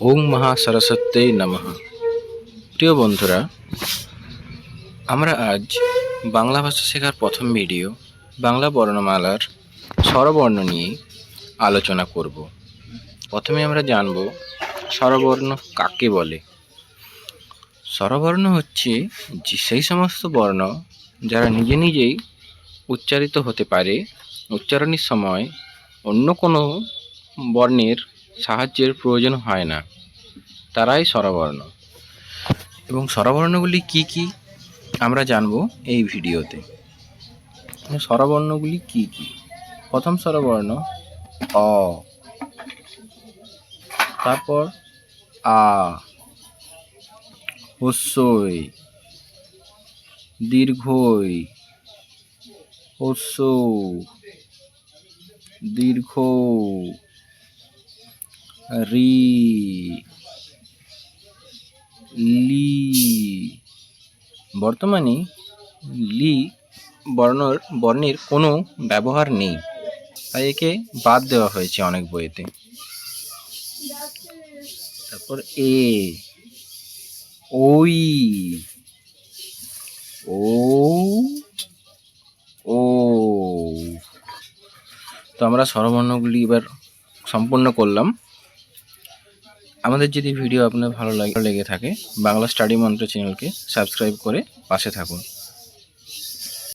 ওং মহা সরস্বত্যই নমঃ। প্রিয় বন্ধুরা, আমরা আজ বাংলা ভাষা শেখার প্রথম ভিডিও বাংলা বর্ণমালার স্বরবর্ণ নিয়ে আলোচনা করব। প্রথমে আমরা জানব স্বরবর্ণ কাকে বলে। স্বরবর্ণ হচ্ছে যে সেই সমস্ত বর্ণ যারা নিজে নিজেই উচ্চারিত হতে পারে, উচ্চারণের সময় অন্য কোনো বর্ণের সাহায্যের প্রয়োজন হয় না। তারাই স্বরবর্ণ। এবং স্বরবর্ণগুলি কি কি? আমরা জানব এই ভিডিওতে। স্বরবর্ণগুলি কি কি? প্রথম স্বরবর্ণ অ। তারপর আ। হস্যই দীর্ঘই। হস্য দীর্ঘ। রি, লি, বর্তমানে লি বর্ণর, বর্ণের কোনো ব্যবহার নেই। তাই একে বাদ দেওয়া হয়েছে অনেক বইতে। তারপর এ, ওই, ও ও। তো আমরা স্বরবর্ণগুলি এবার সম্পূর্ণ করলাম। আমাদের যদি ভিডিও আপনার ভালো লাগে লেগে থাকে, বাংলা স্টাডি মন্ত্র চ্যানেলকে সাবস্ক্রাইব করে পাশে থাকুন।